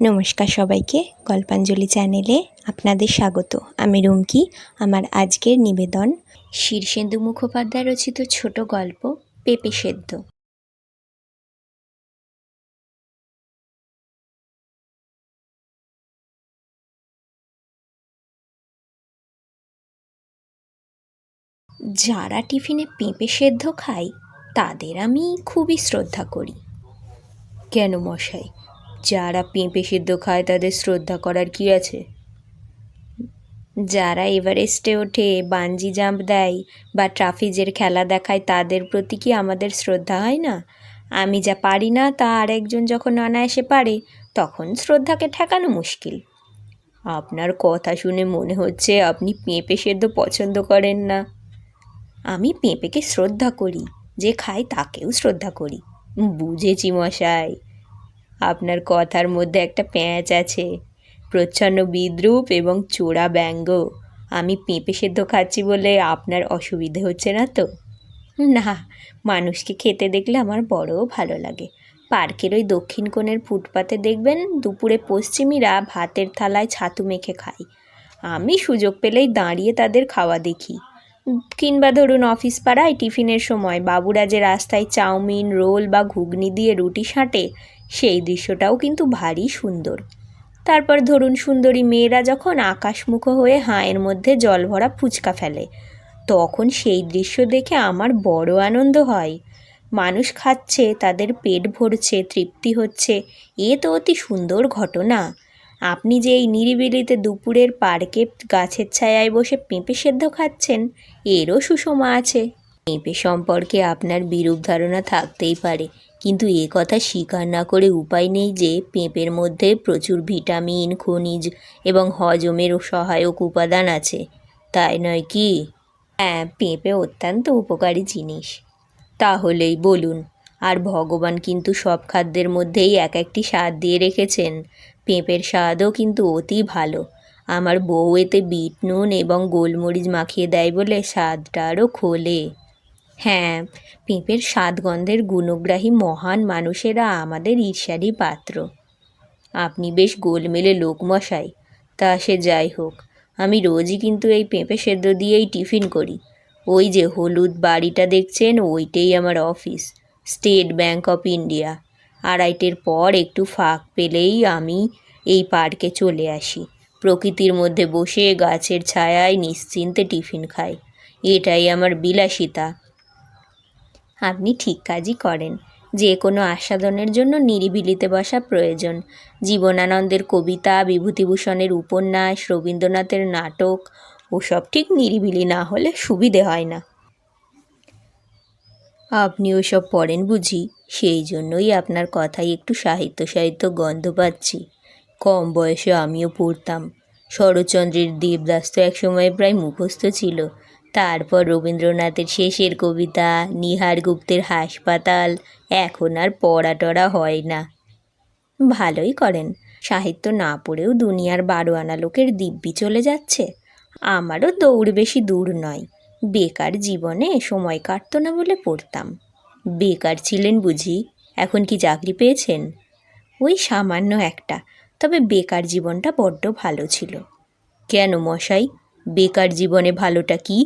নমস্কার সবাইকে গল্পাঞ্জলি চ্যানেলে আপনাদের স্বাগত। আমি রুমকি। আমার আজকের নিবেদন শীর্ষেন্দু মুখোপাধ্যায় রচিত ছোট গল্প, পেঁপে সেদ্ধ। যারা টিফিনে পেঁপে সেদ্ধ খায়, তাদের আমি খুবই শ্রদ্ধা করি। কেন মশাই? যারা পেঁপে সিদ্ধ খায়, তাদের শ্রদ্ধা করার কি আছে? যারা এভারেস্টে ওঠে বাঞ্জি জাম্প দেয় বা ট্রাফিজের খেলা দেখায়, তাদের প্রতি কি আমাদের শ্রদ্ধা হয় না? আমি যা পারি না, তা আরেকজন যখন অনায়াসে পারে, তখন শ্রদ্ধাকে ঠেকানো মুশকিল। আপনার কথা শুনে মনে হচ্ছে আপনি পেঁপে সেদ্ধ পছন্দ করেন না। আমি পেঁপেকে শ্রদ্ধা করি, যে খাই তাকেও শ্রদ্ধা করি। বুঝেছি মশাই। আপনার কথার মধ্যে একটা প্যাঁচ আছে। প্রচ্ছন্ন বিদ্রুপ এবং চোরা ব্যঙ্গ। আমি পেঁপে সেদ্ধ খাচ্ছি বলে আপনার অসুবিধে হচ্ছে না তো? না, মানুষকে খেতে দেখলে আমার বড়ও ভালো লাগে। পার্কের ওই দক্ষিণ কোণের ফুটপাতে দেখবেন দুপুরে পশ্চিমীরা ভাতের থালায় ছাতু মেখে খায়। আমি সুযোগ পেলেই দাঁড়িয়ে তাদের খাওয়া দেখি। কিংবা ধরুন অফিস পাড়ায় টিফিনের সময় বাবুরা যে রাস্তায় চাউমিন, রোল বা ঘুগনি দিয়ে রুটি সাঁটে সেই দৃশ্যটাও কিন্তু ভারী সুন্দর। তারপর ধরুন সুন্দরী মেয়েরা যখন আকাশমুখো হয়ে হাঁয়ের মধ্যে জল ভরা ফুচকা ফেলে, তখন সেই দৃশ্য দেখে আমার বড় আনন্দ হয়। মানুষ খাচ্ছে, তাদের পেট ভরছে, তৃপ্তি হচ্ছে। এ তো অতি সুন্দর ঘটনা। আপনি যে এই নিরিবিলিতে দুপুরের পার্কে গাছের ছায়ায় বসে পেঁপে সেদ্ধ খাচ্ছেন, এরও সুষমা আছে। পেঁপে সম্পর্কে আপনার বিরূপ ধারণা থাকতেই পারে। কিন্তু এ কথা স্বীকার না করে উপায় নেই যে পেঁপের মধ্যে প্রচুর ভিটামিন, খনিজ এবং হজমের সহায়ক উপাদান আছে। তাই নয় কি? হ্যাঁ পেঁপে অত্যন্ত উপকারী জিনিস। তাহলেই বলুন, আর ভগবান কিন্তু সব খাদ্যের মধ্যেই এক একটি স্বাদ দিয়ে রেখেছেন। পেঁপের স্বাদও কিন্তু অতি ভালো। আমার বউ এতে বিট, নুন এবং গোলমরিচ মাখিয়ে দেয় বলে স্বাদটা আরও খোলে। হ্যাঁ পেঁপের স্বাদগন্ধের গুণগ্রাহী মহান মানুষেরা আমাদের ঈর্ষারই পাত্র। আপনি বেশ গোলমেলে লোক মশাই তা সে যাই হোক, আমি রোজই কিন্তু এই পেঁপে সেদ্ধ দিয়েই টিফিন করি। ওই যে হলুদ বাড়িটা দেখছেন, ওইটাই আমার office, State Bank of India. আড়াইটের পর একটু ফাঁক পেলেই আমি এই পার্কে চলে আসি। প্রকৃতির মধ্যে বসে গাছের ছায়ায় নিশ্চিন্তে টিফিন খাই। এটাই আমার বিলাসিতা। আপনি ঠিক কাজই করেন। যে কোনো আস্বাদনের জন্য নিরিবিলিতে বসা প্রয়োজন। জীবনানন্দের কবিতা, বিভূতিভূষণের উপন্যাস, রবীন্দ্রনাথের নাটক, ওসব ঠিক নিরিবিলি না হলে সুবিধে হয় না। আপনি ওসব পড়েন বুঝি? সেই জন্যই আপনার কথাই একটু সাহিত্য সাহিত্য গন্ধ পাচ্ছি। কম বয়সে আমিও পড়তাম। শরৎচন্দ্রের দেবদাস তো একসময় প্রায় মুখস্থ ছিল। তারপর রবীন্দ্রনাথের শেষের কবিতা, নিহার গুপ্তের হাসপাতাল, এখন আর পড়া টড়া হয় না। ভালোই করেন। সাহিত্য না পড়েও দুনিয়ার বারো আনা লোকের দিব্যি চলে যাচ্ছে। আমারও দৌড় বেশি দূর নয়। বেকার জীবনে সময় কাটতো না বলে পড়তাম। বেকার ছিলেন বুঝি, এখন কি চাকরি পেয়েছেন? ওই সামান্য একটা, তবে বেকার জীবনটা বড্ড ভালো ছিল। কেন মশাই, বেকার জীবনে ভালোটা কি?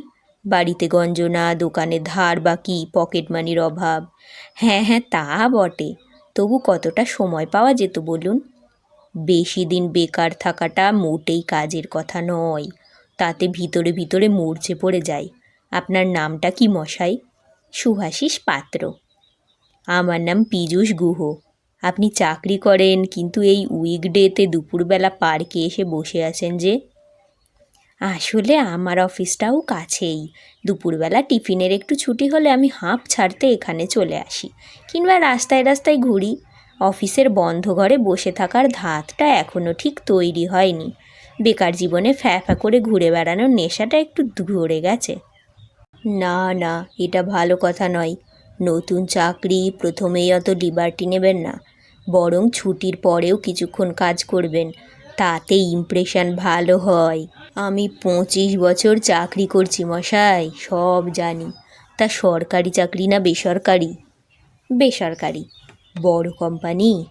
বাড়িতে গঞ্জনা, দোকানে ধার বাকি, পকেট মানির অভাব। হ্যাঁ হ্যাঁ তা বটে। তবু কতটা সময় পাওয়া যেত বলুন? বেশি দিন বেকার থাকাটা মোটেই কাজের কথা নয়। তাতে ভিতরে ভিতরে মরচে পড়ে যায়। আপনার নামটা কি মশাই? সুভাষিস পাত্র। আমার নাম পীযূষ গুহ। আপনি চাকরি করেন, কিন্তু এই উইকডেতে দুপুরবেলা পার্কে এসে বসে আছেন যে আসলে আমার অফিসটাও কাছেই। দুপুরবেলা টিফিনের একটু ছুটি হলে আমি হাঁপ ছাড়তে এখানে চলে আসি, কিংবা রাস্তায় রাস্তায় ঘুরি। অফিসের বন্ধ ঘরে বসে থাকার ধাতটা এখনও ঠিক তৈরি হয়নি। বেকার জীবনে ফ্যা ফ্যা করে ঘুরে বেড়ানোর নেশাটা একটু ধরে গেছে। না না, এটা ভালো কথা নয়। নতুন চাকরি, প্রথমেই অত লিবার্টি নেবেন না। বরং ছুটির পরেও কিছুক্ষণ কাজ করবেন। তাতে ইমপ্রেশন ভালো হয়। আমি পঁচিশ বছর চাকরি করছি মশাই, সব জানি। তা সরকারি চাকরি না বেসরকারি? বেসরকারি। বড় কোম্পানি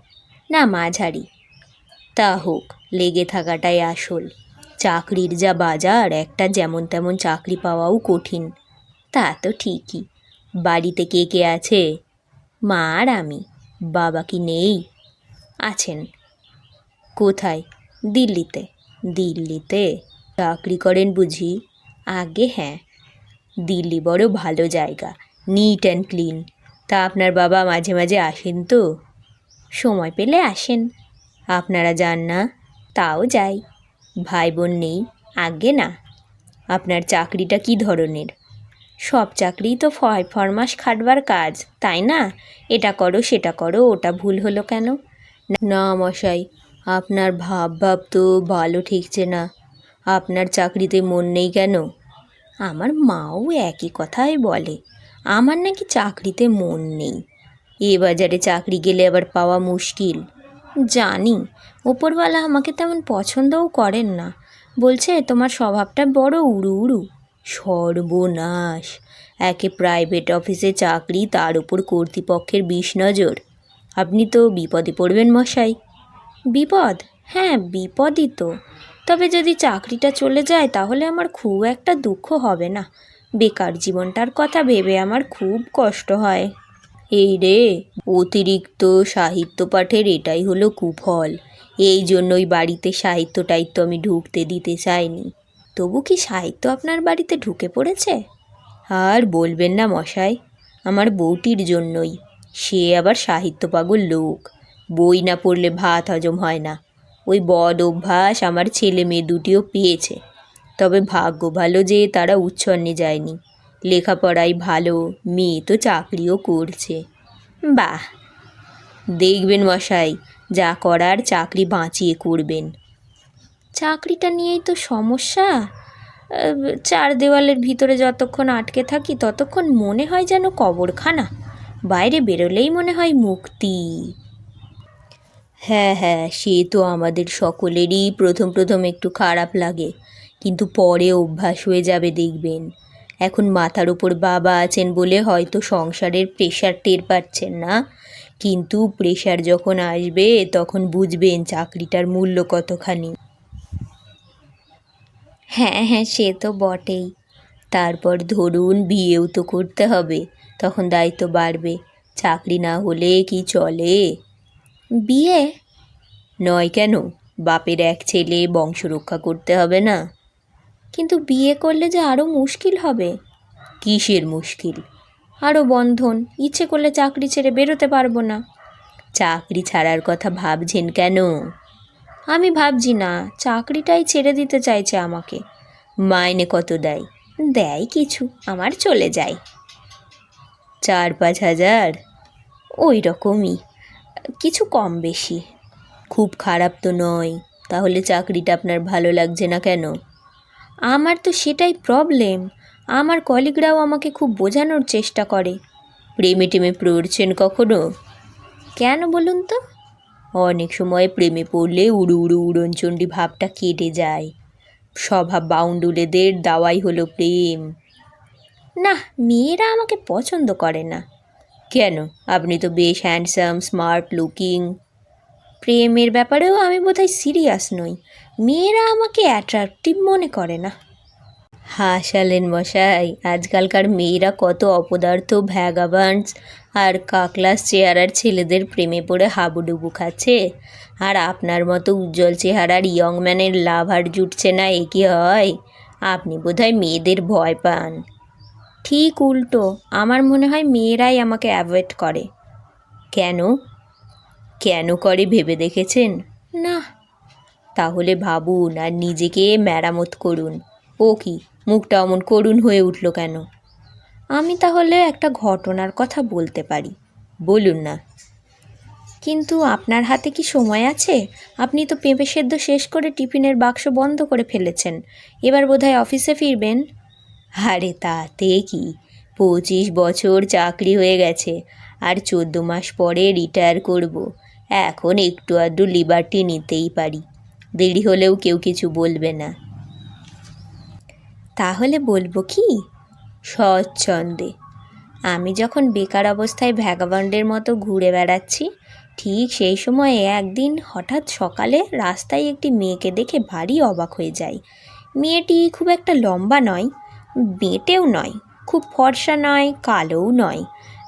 না মাঝারি। তা হোক, লেগে থাকাটাই আসল। চাকরির যা বাজার, একটা যেমন তেমন চাকরি পাওয়াও কঠিন। তা তো ঠিকই। বাড়িতে কে কে আছে? মা আর আমি। বাবা কি নেই? আছেন। কোথায়? দিল্লিতে। দিল্লিতে? চাকরি করেন বুঝি? আগে হ্যাঁ। দিল্লি বড় ভালো জায়গা নিট অ্যান্ড ক্লিন তা আপনার বাবা মাঝে মাঝে আসেন তো? সময় পেলে আসেন। আপনারা যান না, তাও যাই। ভাই বোন নেই, আগে না। আপনার চাকরিটা কি ধরনের? সব চাকরিই তো ফয় ফরমাস খাটবার কাজ, তাই না? এটা করো, সেটা করো, ওটা ভুল হলো কেন? না মশাই, আপনার ভাব ভাব তো ভালো ঠিকছে না। আপনার চাকরিতে মন নেই কেন? আমার মাও একই কথাই বলে। আমার নাকি চাকরিতে মন নেই। এ বাজারে চাকরি গেলে আবার পাওয়া মুশকিল। জানি, ওপরওয়ালা আমাকে তেমন পছন্দও করেন না। বলছে, তোমার স্বভাবটা বড় উড়ু উড়ু সর্বনাশ। একে প্রাইভেট অফিসে চাকরি, তার উপর কর্তৃপক্ষের বিষ নজর। আপনি তো বিপদে পড়বেন মশাই। বিপদ? হ্যাঁ বিপদই তো। তবে যদি চাকরিটা চলে যায়, তাহলে আমার খুব একটা দুঃখ হবে না। বেকার জীবনটার কথা ভেবে আমার খুব কষ্ট হয়। এই রে, অতিরিক্ত সাহিত্য পাঠের এটাই হলো কুফল। এই জন্যই বাড়িতে সাহিত্য টাইত্য আমি ঢুকতে দিতে চাইনি। তবু কি সাহিত্য আপনার বাড়িতে ঢুকে পড়েছে? আর বলবেন না মশাই, আমার বউটির জন্যই। সে আবার সাহিত্য পাগল লোক। বই না পড়লে ভাত হজম হয় না। ওই বদ অভ্যাস আমার ছেলে মেয়ে দুটিও পেয়েছে। তবে ভাগ্য ভালো যে তারা উচ্ছন্নে যায়নি। লেখাপড়াই ভালো, মেয়ে তো চাকরিও করছে। বাহ! দেখবেন মশাই, যা করার চাকরি বাঁচিয়ে করবেন। চাকরিটা নিয়েই তো সমস্যা। চার দেওয়ালের ভিতরে যতক্ষণ আটকে থাকি ততক্ষণ মনে হয় যেন কবরখানা। বাইরে বেরোলেই মনে হয় মুক্তি। হ্যাঁ হ্যাঁ সে তো আমাদের সকলেরই প্রথম প্রথম একটু খারাপ লাগে। কিন্তু পরে অভ্যাস হয়ে যাবে দেখবেন। এখন মাথার উপর বাবা আছেন বলে হয়তো সংসারের প্রেশার টের পাচ্ছেন না। কিন্তু প্রেশার যখন আসবে, তখন বুঝবেন চাকরিটার মূল্য কতখানি। হ্যাঁ হ্যাঁ সে তো বটেই। তারপর ধরুন বিয়েও তো করতে হবে, তখন দায়িত্ব বাড়বে। চাকরি না হলে কি চলে? বিয়ে? নয় কেন? বাপের এক ছেলে বংশ রক্ষা করতে হবে না। কিন্তু বিয়ে করলে যে আরও মুশকিল হবে। কিসের মুশকিল? আরও বন্ধন ইচ্ছে করলে চাকরি ছেড়ে বেরোতে পারব না। চাকরি ছাড়ার কথা ভাবছেন কেন? আমি ভাবছি না চাকরিটাই ছেড়ে দিতে চাইছে আমাকে। মাইনে কত দেয়? দেয় কিছু আমার চলে যায়। চার পাঁচ হাজার? ওই রকমই। কিছু কম বেশি। খুব খারাপ তো নয়, তাহলে চাকরিটা আপনার ভালো লাগছে না কেন? আমার তো সেটাই প্রবলেম আমার কলিগরাও আমাকে খুব বোঝানোর চেষ্টা করে। প্রেমে টেমে পড়ছেন কখনো? কেন বলুন তো? অনেক সময় প্রেমে পড়লে উড়ু উড়ু উড়নচণ্ডী ভাবটা কেটে যায়। স্বভাব বাউন্ডুলেদের দাওয়াই হলো প্রেম। না, মেয়েরা আমাকে পছন্দ করে না। কেন? আপনি তো বেশ হ্যান্ডসাম স্মার্ট লুকিং প্রেমের ব্যাপারেও আমি বোধহয় সিরিয়াস নই। মেয়েরা আমাকে অ্যাট্রাকটিভ মনে করে না। হাসালেন মশাই, আজকালকার মেয়েরা কত অপদার্থ ভ্যাগাবান্ডস আর কাকলাস চেহারার ছেলেদের প্রেমে পড়ে হাবুডুবু খাচ্ছে। আর আপনার মতো উজ্জ্বল চেহারার ইয়ং ম্যানের লাভার জুটছে না, এ কি হয়? আপনি বোধহয় মেয়েদের ভয় পান। ঠিক উল্টো। আমার মনে হয় মেয়েরাই আমাকে অ্যাভয়েড করে। কেন? কেন করে ভেবে দেখেছেন? না। তাহলে ভাবুন আর নিজেকে মেরামত করুন। ও কি, মুখটা অমন করুণ হয়ে উঠল কেন? আমি তাহলে একটা ঘটনার কথা বলতে পারি। বলুন না। কিন্তু আপনার হাতে কি সময় আছে? আপনি তো পেঁপে সেদ্ধ শেষ করে টিফিনের বাক্স বন্ধ করে ফেলেছেন। এবার বোধহয় অফিসে ফিরবেন। আরে তাতে কি? পঁচিশ বছর চাকরি হয়ে গেছে, আর চোদ্দ মাস পরে রিটায়ার করব। এখন একটু আধটু লিবার্টি নিতেই পারি। দেরি হলেও কেউ কিছু বলবে না। তাহলে বলব কি? স্বচ্ছন্দে। আমি যখন বেকার অবস্থায় ভ্যাগাবন্ডের মতো ঘুরে বেড়াচ্ছি, ঠিক সেই সময়ে একদিন হঠাৎ সকালে রাস্তায় একটি মেয়েকে দেখে ভারী অবাক হয়ে যায় মেয়েটি খুব একটা লম্বা নয় বেঁটেও নয়, খুব ফর্সা নয়, কালোও নয়।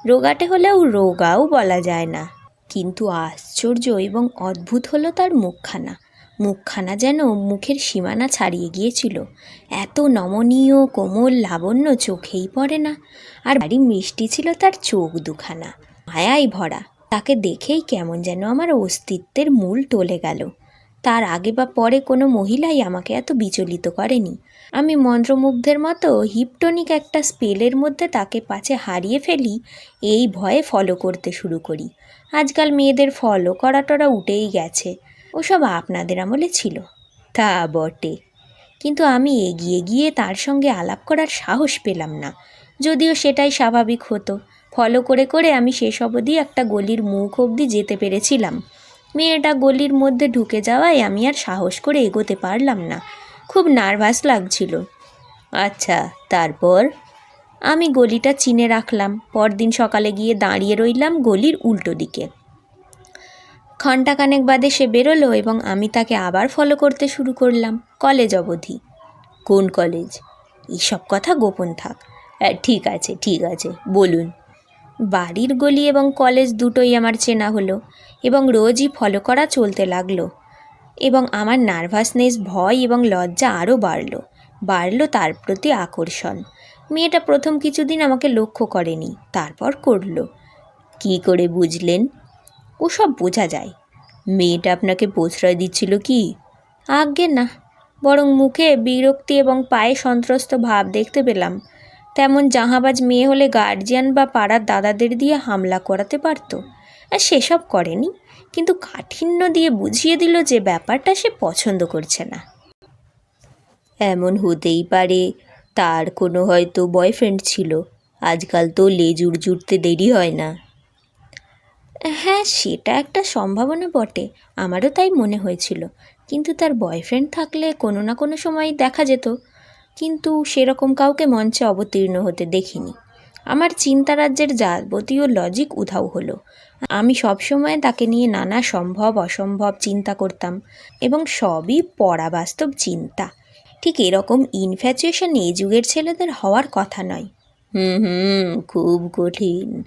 রোগাটে হলেও রোগাও বলা যায় না। কিন্তু আশ্চর্য এবং অদ্ভুত হলো তার মুখখানা। মুখখানা যেন মুখের সীমানা ছাড়িয়ে গিয়েছিল। এত নমনীয়, কোমল, লাবণ্য চোখেই পড়ে না। আর বাড়ি মিষ্টি ছিল তার চোখ দুখানা। মায়াই ভরা। তাকে দেখেই কেমন যেন আমার অস্তিত্বের মূল টলে গেল। তার আগে বা পরে কোনো মহিলাই আমাকে এত বিচলিত করেনি। আমি মন্ত্রমুগ্ধের মতো হিপটনিক একটা স্পেলের মধ্যে তাকে পাছে হারিয়ে ফেলি, এই ভয়ে ফলো করতে শুরু করি। আজকাল মেয়েদের ফলো করা টরা উঠেই গেছে। ওসব আপনাদের আমলে ছিল। তা বটে। কিন্তু আমি এগিয়ে গিয়ে তার সঙ্গে আলাপ করার সাহস পেলাম না। যদিও সেটাই স্বাভাবিক হতো। ফলো করে করে আমি শেষ অবধি একটা গলির মুখ অবধি যেতে পেরেছিলাম। মেয়েটা গলির মধ্যে ঢুকে যাওয়ায় আমি আর সাহস করে এগোতে পারলাম না। খুব নার্ভাস লাগছিল। আচ্ছা তারপর? আমি গলিটা চিনে রাখলাম। পরদিন সকালে গিয়ে দাঁড়িয়ে রইলাম গলির উল্টো দিকে। ঘণ্টাখানেক বাদে সে বেরোলো এবং আমি তাকে আবার ফলো করতে শুরু করলাম। কলেজ অবধি। কোন কলেজ? এইসব কথা গোপন থাক। ঠিক আছে ঠিক আছে, বলুন। বাড়ির গলি এবং কলেজ দুটোই আমার চেনা হলো এবং রোজই ফলো করা চলতে লাগল। এবং আমার নার্ভাসনেস, ভয় এবং লজ্জা আরও বাড়লো। বাড়লো তার প্রতি আকর্ষণ। মেয়েটা প্রথম কিছুদিন আমাকে লক্ষ্য করেনি, তারপর করল। কি করে বুঝলেন? ওসব বোঝা যায়। মেয়েটা আপনাকে প্রশ্রয় দিচ্ছিল কি? আজ্ঞে না। বরং মুখে বিরক্তি এবং পায়ে সন্ত্রস্ত ভাব দেখতে পেলাম। তেমন জাহাবাজ মেয়ে হলে গার্জিয়ান বা পাড়ার দাদাদের দিয়ে হামলা করাতে পারতো। আর সেসব করেনি। কিন্তু কাঠিন্য দিয়ে বুঝিয়ে দিল যে ব্যাপারটা সে পছন্দ করছে না। এমন হতেই পারে তার কোনো হয়তো বয়ফ্রেন্ড ছিল। আজকাল তো লেজুর জুড়তে দেরি হয় না। হ্যাঁ সেটা একটা সম্ভাবনা বটে। আমারও তাই মনে হয়েছিল। কিন্তু তার বয়ফ্রেন্ড থাকলে কোনো না কোনো সময় দেখা যেত। কিন্তু সেরকম কাউকে মঞ্চে অবতীর্ণ হতে দেখিনি। আমার চিন্তারাজ্যের যাবতীয় লজিক উধাও হলো। আমি সবসময় তাকে নিয়ে নানা সম্ভব অসম্ভব চিন্তা করতাম এবং সবই পরাবাস্তব চিন্তা। ঠিক এরকম ইনফ্যাচুয়েশন এই যুগের ছেলেদের হওয়ার কথা নয়। হুম হুম খুব কঠিন।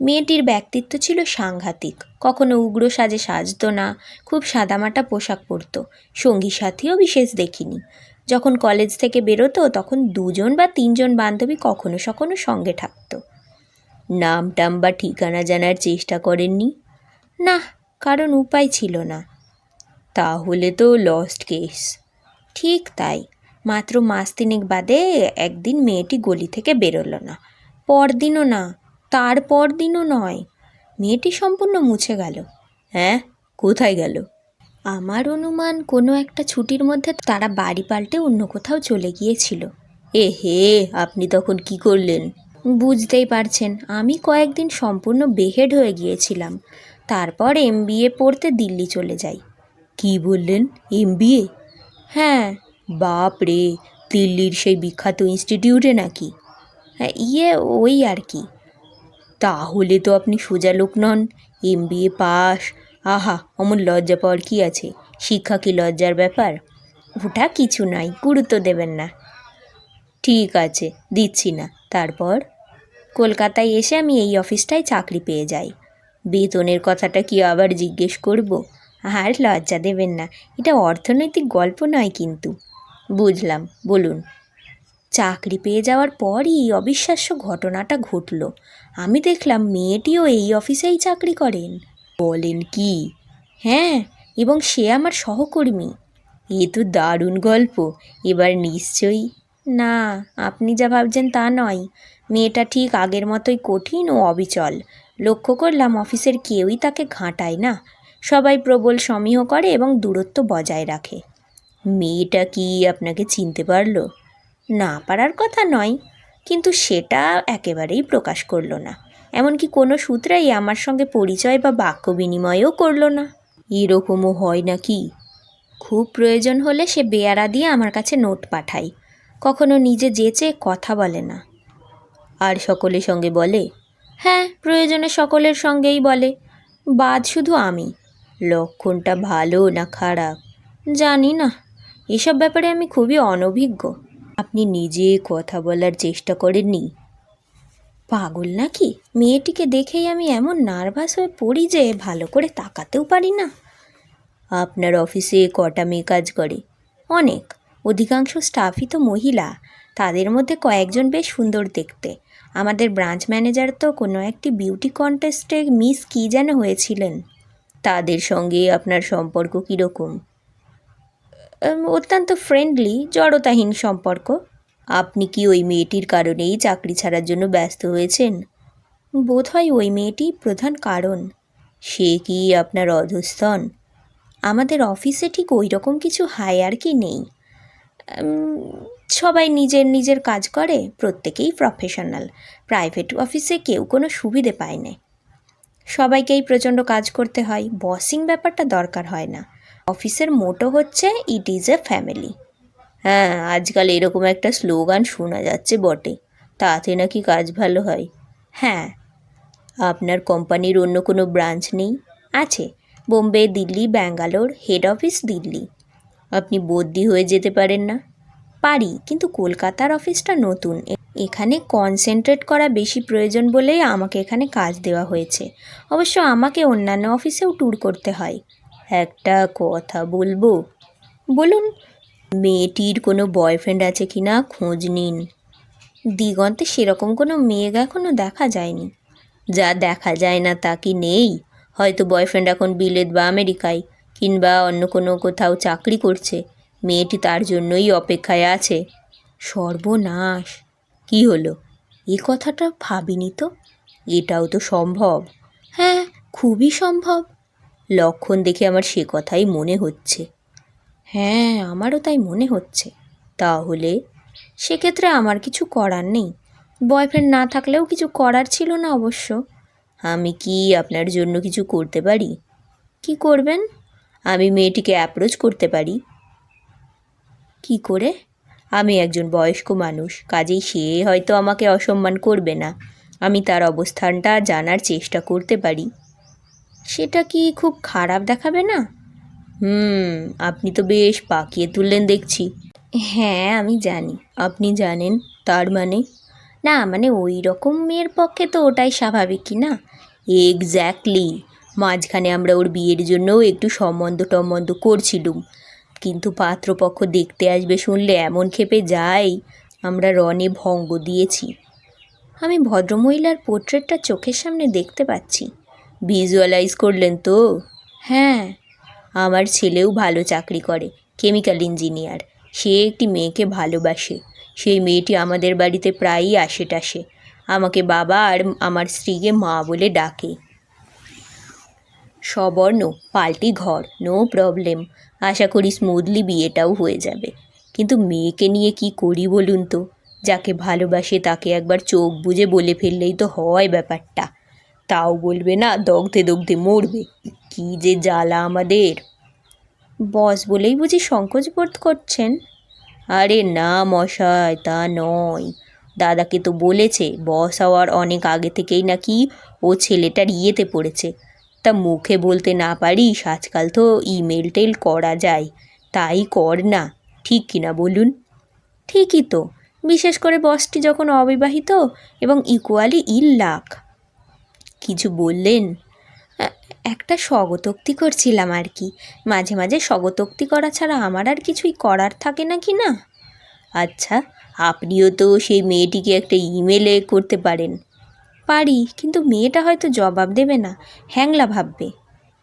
মেয়েটির ব্যক্তিত্ব ছিল সাংঘাতিক। কখনো উগ্র সাজে সাজতো না খুব সাদামাটা পোশাক পরতো। সঙ্গী সাথীও বিশেষ দেখিনি। যখন কলেজ থেকে বেরোতো, তখন দুজন বা তিনজন বান্ধবী কখনো সখনো সঙ্গে থাকতো। নাম টাম বা ঠিকানা জানার চেষ্টা করেননি। না, কারণ উপায় ছিল না। তাহলে তো লস্ট কেস ঠিক তাই, মাত্র মাস তিনেক বাদে একদিন মেয়েটি গলি থেকে বেরোলো না। পরদিনও না, তার পরদিনও নয়। মেয়েটি সম্পূর্ণ মুছে গেল। হ্যাঁ কোথায় গেল? আমার অনুমান, কোনো একটা ছুটির মধ্যে তারা বাড়ি পাল্টে অন্য কোথাও চলে গিয়েছিল। এ হে, আপনি তখন কি করলেন? বুঝতেই পারছেন, আমি কয়েকদিন সম্পূর্ণ বেহেড হয়ে গিয়েছিলাম। তারপর এম পড়তে দিল্লি চলে যাই। কি বললেন? এম হ্যাঁ। বাপ রে, দিল্লির সেই বিখ্যাত ইনস্টিটিউটে নাকি? হ্যাঁ ইয়ে ওই আর কি। তাহলে তো আপনি সোজা লোক নন। এম পাস আহা, অমন লজ্জা পাওয়ার কি আছে? শিক্ষা কি লজ্জার ব্যাপার? ওটা কিছু নয় গুরুত্ব দেবেন না। ঠিক আছে, দিচ্ছি না। তারপর? কলকাতায় এসে আমি এই অফিসটায় চাকরি পেয়ে যাই। বেতনের কথাটা কি আবার জিজ্ঞেস করব? আর লজ্জা দেবেন না, এটা অর্থনৈতিক গল্প নয় কিন্তু। বুঝলাম, বলুন। চাকরি পেয়ে যাওয়ার পরই এই অবিশ্বাস্য ঘটনাটা ঘটল। আমি দেখলাম মেয়েটিও এই অফিসেই চাকরি করেন। বলেন কি? হ্যাঁ এবং সে আমার সহকর্মী। এ তো দারুণ গল্প, এবার নিশ্চয়ই। না, আপনি যা ভাবছেন তা নয়। মেয়েটা ঠিক আগের মতোই কঠিন ও অবিচল। লক্ষ্য করলাম অফিসের কেউই তাকে ঘাঁটায় না। সবাই প্রবল সমীহ করে এবং দূরত্ব বজায় রাখে। মেয়েটা কি আপনাকে চিনতে পারল? না পারার কথা নয়, কিন্তু সেটা একেবারেই প্রকাশ করল না। এমনকি কোনো সূত্রেই আমার সঙ্গে পরিচয় বা বাক্য বিনিময়ও করল না। এরকমও হয় নাকি? খুব প্রয়োজন হলে সে বেয়ারা দিয়ে আমার কাছে নোট পাঠায়। কখনো নিজে যেচে কথা বলে না। আর সকলের সঙ্গে বলে? হ্যাঁ প্রয়োজনে সকলের সঙ্গেই বলে। বাদ শুধু আমি। লক্ষণটা ভালো না খারাপ? জানি না। এসব ব্যাপারে আমি খুবই অনভিজ্ঞ। আপনি নিজে কথা বলার চেষ্টা করেননি? পাগল নাকি? মেয়েটিকে দেখেই আমি এমন নার্ভাস হয়ে পড়ি যে ভালো করে তাকাতেও পারি না। আপনার অফিসে কটা মেয়ে কাজ করে? অনেক। অধিকাংশ স্টাফই তো মহিলা। তাদের মধ্যে কয়েকজন বেশ সুন্দর দেখতে। আমাদের ব্রাঞ্চ ম্যানেজার তো কোনো একটি বিউটি কন্টেস্টে মিস কী যেন হয়েছিলেন। তাদের সঙ্গে আপনার সম্পর্ক কীরকম? অত্যন্ত ফ্রেন্ডলি জড়তাহীন সম্পর্ক। আপনি কি ওই মেয়েটির কারণেই চাকরি ছাড়ার জন্য ব্যস্ত হয়েছেন? বোধহয় ওই মেয়েটি প্রধান কারণ। সে কি আপনার অধস্তন? আমাদের অফিসে ঠিক ওই রকম কিছু হায়ার কি নেই সবাই নিজের নিজের কাজ করে, প্রত্যেকেই প্রফেশনাল প্রাইভেট অফিসে কেউ কোনো সুবিধে পায় না। সবাইকেই প্রচণ্ড কাজ করতে হয় বসিং ব্যাপারটা দরকার হয় না। অফিসের মোটো হচ্ছে ইট ইজ এ ফ্যামিলি হ্যাঁ আজকাল এরকম একটা স্লোগান শোনা যাচ্ছে বটে। তাতে নাকি কাজ ভালো হয়। হ্যাঁ আপনার কোম্পানির অন্য কোনো ব্রাঞ্চ নেই? আছে। Bombay, Delhi, Bangalore head office Delhi. আপনি বদলি হয়ে যেতে পারেন না। পারি, কিন্তু কলকাতার অফিসটা নতুন। এখানে কনসেন্ট্রেট করা বেশি প্রয়োজন বলেই আমাকে এখানে কাজ দেওয়া হয়েছে। অবশ্য আমাকে অন্যান্য অফিসেও ট্যুর করতে হয়। একটা কথা বলব? বলুন মেয়েটির কোনো বয়ফ্রেন্ড আছে কি না খোঁজ নিন। দিগন্তে সেরকম কোনো মেয়ে এখনও দেখা যায়নি। যা দেখা যায় না তা কি নেই? হয়তো বয়ফ্রেন্ড এখন বিলেত বা আমেরিকায়, কিংবা অন্য কোনো কোথাও চাকরি করছে। মেয়েটি তার জন্যই অপেক্ষায় আছে। সর্বনাশ! কি হলো? এ কথাটা ভাবিনি তো? এটাও তো সম্ভব। হ্যাঁ খুবই সম্ভব। লক্ষণ দেখে আমার সে কথাই মনে হচ্ছে। হ্যাঁ আমারও তাই মনে হচ্ছে। তাহলে সেক্ষেত্রে আমার কিছু করার নেই। বয়ফ্রেন্ড না থাকলেও কিছু করার ছিল না অবশ্য। আমি কি আপনার জন্য কিছু করতে পারি? কি করবেন? আমি মেয়েটিকে অ্যাপ্রোচ করতে পারি। কি করে? আমি একজন বয়স্ক মানুষ, কাজেই সে হয়তো আমাকে অসম্মান করবে না। আমি তার অবস্থানটা জানার চেষ্টা করতে পারি। সেটা কি খুব খারাপ দেখাবে না? হুম আপনি তো বেশ পাকিয়ে তুললেন দেখছি। হ্যাঁ আমি জানি। আপনি জানেন তার মানে? না মানে ওই রকম মেয়ের পক্ষে তো ওটাই স্বাভাবিক কি না? এক্স্যাক্টলি মাঝখানে আমরা ওর বিয়ের জন্যও একটু সম্বন্ধ টম্বন্ধ করছিলুম। কিন্তু পাত্রপক্ষ দেখতে আসবে শুনলে এমন ক্ষেপে যাই আমরা রনে ভঙ্গ দিয়েছি। আমি ভদ্রমহিলার পোর্ট্রেটটা চোখের সামনে দেখতে পাচ্ছি। ভিজুয়ালাইজ করলেন তো? হ্যাঁ। আমার ছেলেও ভালো চাকরি করে কেমিক্যাল ইঞ্জিনিয়ার সে একটি মেয়েকে ভালোবাসে। সেই মেয়েটি আমাদের বাড়িতে প্রায়ই আসে টাসে আমাকে বাবা আর আমার স্ত্রীকে মা বলে ডাকে। সবর্ণ, পাল্টি ঘর নো প্রবলেম আশা করি স্মুথলি বিয়েটাও হয়ে যাবে। কিন্তু মেয়েকে নিয়ে কি করি বলুন তো? যাকে ভালোবাসে তাকে একবার চোখ বুজে বলে ফেললেই তো হয় ব্যাপারটা। তাও বলবে না, দগ্ধে দগ্ধে মরবে। কি যে জ্বালা আমাদের। বস বলেই বুঝি সংকোচ বোধ করছেন। আরে না মশাই, তা নয়। দাদাকে তো বলেছে, বস হওয়ার অনেক আগে থেকেই নাকি ও ছেলেটার ইয়েতে পড়েছে। তা মুখে বলতে না পারিস, আজকাল তো ইমেল টেল করা যায়। তাই কর না, ঠিক কিনা বলুন? ঠিকই তো, বিশেষ করে বসটি যখন অবিবাহিত এবং ইকুয়ালি ইল লাখ কিছু বললেন? একটা স্বগতোক্তি করছিলাম আর কি। মাঝে মাঝে স্বগতোক্তি করা ছাড়া আমার আর কিছুই করার থাকে না কি না? আচ্ছা আপনিও তো সেই মেয়েটিকে একটা ইমেলে করতে পারেন। পারি, কিন্তু মেয়েটা হয়তো জবাব দেবে না, হ্যাংলা ভাববে।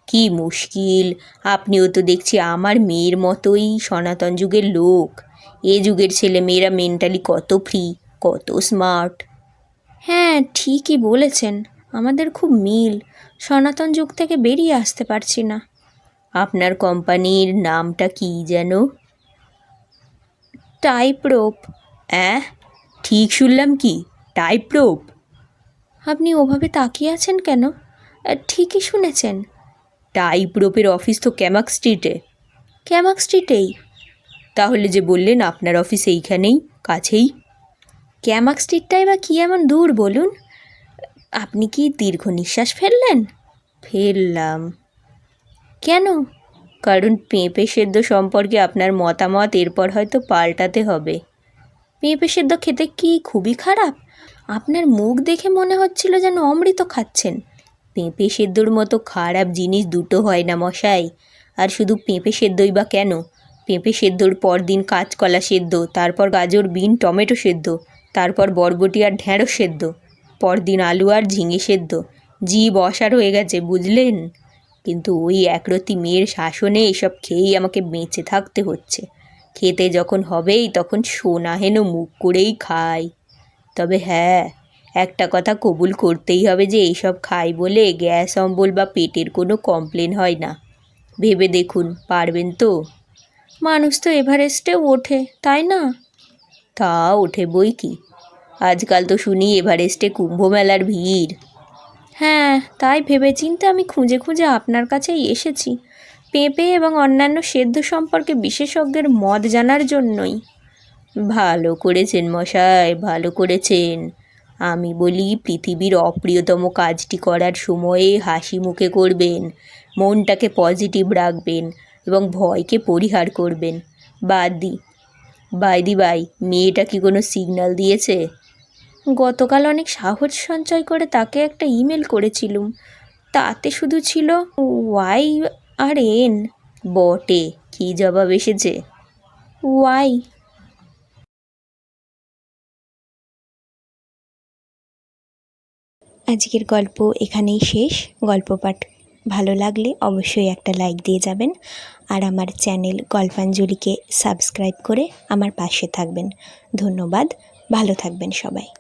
কি মুশকিল, আপনিও তো দেখছি আমার মেয়ের মতোই সনাতন যুগের লোক। এ যুগের ছেলে মেয়েরা মেন্টালি কত ফ্রি কত স্মার্ট হ্যাঁ ঠিকই বলেছেন। আমাদের খুব মিল। সনাতন যুগ থেকে বেরিয়ে আসতে পারছি না। আপনার কোম্পানির নামটা কি যেন? টাইপরোপ। অ্যাঁ? ঠিক শুনলাম কি? টাইপরোপ। আপনি ওভাবে তাকিয়ে আছেন কেন? ঠিকই শুনেছেন। টাইপরোপের অফিস তো ক্যামাক স্ট্রিটে। ক্যামাক স্ট্রিটেই। তাহলে যে বললেন আপনার অফিস এইখানেই, কাছেই। ক্যামাক স্ট্রিটটাই বা কী এমন দূর, বলুন। আপনি কি দীর্ঘ নিঃশ্বাস ফেললেন? ফেললাম। কেন? কারণ পেঁপে সেদ্ধ সম্পর্কে আপনার মতামত, এরপর হয়তো পাল্টাতে হবে। পেঁপে সেদ্ধ খেতে কি খুবই খারাপ? আপনার মুখ দেখে মনে হচ্ছিল যেন অমৃত খাচ্ছেন। পেঁপে সেদ্ধর মতো খারাপ জিনিস দুটো হয় না, মশাই। আর শুধু পেঁপে সেদ্ধই বা কেন? পেঁপে সেদ্ধর পর দিন কাঁচকলা সেদ্ধ, তারপর গাজর, বিন, টমেটো সেদ্ধ, তারপর বরবটি আর ঢ্যাঁড়স সেদ্ধ। পরদিন আলু আর ঝিঙে সেদ্ধ। জীব অসার হয়ে গেছে, বুঝলেন? কিন্তু ওই একরতি মেয়ের শাসনে এসব খেয়েই আমাকে বেঁচে থাকতে হচ্ছে। খেতে যখন হবেই, তখন সোনা হেন মুখ করেই খাই তবে হ্যাঁ একটা কথা কবুল করতেই হবে যে, এইসব খাই বলে গ্যাস, অম্বল বা পেটের কোনো কমপ্লেন হয় না। ভেবে দেখুন, পারবেন তো? মানুষ তো এভারেস্টে ওঠে, তাই না? তা ওঠে বই কি? আজকাল তো শুনি এভারেস্টে কুম্ভ মেলার ভিড়। হ্যাঁ তাই ভেবেচিন্তে আমি খুঁজে খুঁজে আপনার কাছেই এসেছি। পেঁপে এবং অন্যান্য সেদ্ধ সম্পর্কে বিশেষজ্ঞের মত জানার জন্যই। ভালো করেছেন মশাই ভালো করেছেন। আমি বলি পৃথিবীর অপ্রিয়তম কাজটি করার সময়ে হাসি মুখে করবেন মনটাকে পজিটিভ রাখবেন এবং ভয়কে পরিহার করবেন। বাদ দি বাই দি বাই মেয়েটা কি কোনো সিগন্যাল দিয়েছে? গতকাল অনেক সাহস সঞ্চয় করে তাকে একটা ইমেল করেছিলুম। তাতে শুধু ছিল ওয়াই আর এন। বটে, কী জবাব এসেছে? ওয়াই। আজকের গল্প এখানেই শেষ। গল্প পাঠ ভালো লাগলে অবশ্যই একটা লাইক দিয়ে যাবেন। আর আমার চ্যানেল গল্পাঞ্জলিকে সাবস্ক্রাইব করে আমার পাশে থাকবেন। ধন্যবাদ, ভালো থাকবেন সবাই।